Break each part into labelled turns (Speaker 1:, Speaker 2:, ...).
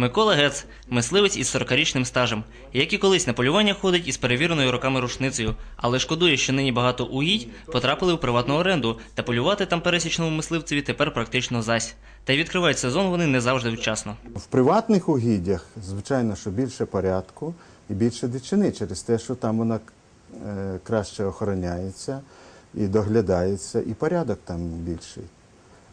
Speaker 1: Микола Гец мисливець із 40-річним стажем, як і колись на полювання ходить із перевіреною роками рушницею, але шкодує, що нині багато угідь потрапили у приватну оренду, та полювати там пересічному мисливцеві тепер практично зась. Та й відкривають сезон вони не завжди вчасно.
Speaker 2: В приватних угіддях, звичайно, що більше порядку і більше дичини через те, що там вона е, краще охороняється і доглядається, і порядок там більший.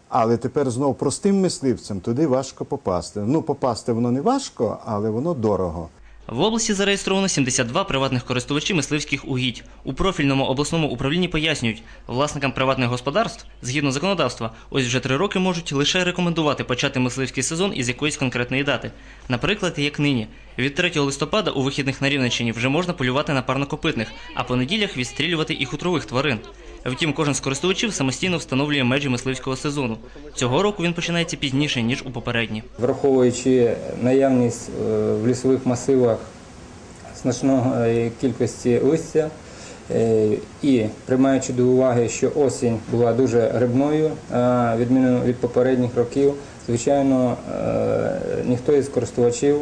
Speaker 2: Але тепер знов простим мисливцям туди важко попасти. Ну, попасти воно не важко, але воно дорого.
Speaker 1: В області зареєстровано 72 приватних користувачі мисливських угідь. У профільному обласному управлінні пояснюють, власникам приватних господарств, згідно законодавства, ось вже три роки можуть лише рекомендувати почати мисливський сезон із якоїсь конкретної дати. Наприклад, як нині. Від 3 листопада у вихідних на Рівненщині вже можна полювати на парнокопитних, а по неділях відстрілювати і хутрових тварин. Втім, кожен з користувачів самостійно встановлює межі мисливського сезону. Цього року він починається пізніше, ніж у попередні.
Speaker 3: Враховуючи наявність е, в лісових масивах значної кількості листя е, і приймаючи до уваги, що осінь була дуже рибною, відміну від попередніх років, звичайно, е, ніхто із користувачів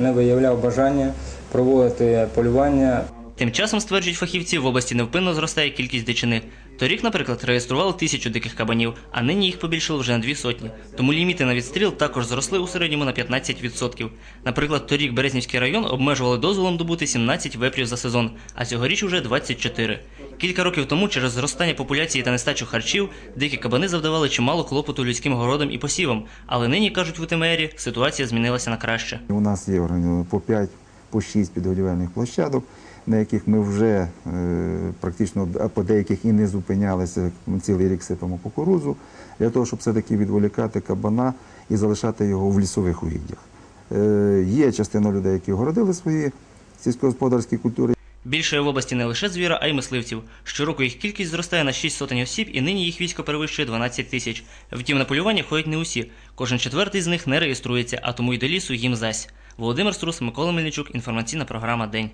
Speaker 3: не виявляв бажання проводити полювання
Speaker 1: Тим часом, стверджують фахівці, в області невпинно зростає кількість дичини. Торік, наприклад, реєстрували тисячу диких кабанів, а нині їх побільшало вже на дві сотні. Тому ліміти на відстріл також зросли у середньому на 15%. Наприклад, торік Березнівський район обмежували дозволом добути 17 вепрів за сезон, а цьогоріч уже 24. Кілька років тому через зростання популяції та нестачу харчів дикі кабани завдавали чимало клопоту людським городам і посівам. Але нині, кажуть в УТМРі, ситуація змінилася на краще.
Speaker 4: У нас є по 5, по 6 підгодівельних площадок, на яких ми вже е, практично а по деяких і не зупинялися. Цілий рік сипемо кукурузу, для того, щоб все-таки відволікати кабана і залишати його в лісових угіддях. Е, є частина людей, які огородили свої сільськогосподарські культури.
Speaker 1: Більше в області не лише звіра, а й мисливців. Щороку їх кількість зростає на 6 сотень осіб, і нині їх військо перевищує 12 тисяч. Втім, на полювання ходять не усі. Кожен четвертий з них не реєструється, а тому й до лісу їм зась. Володимир Струс, Микола Мельничук, інформаційна програма День.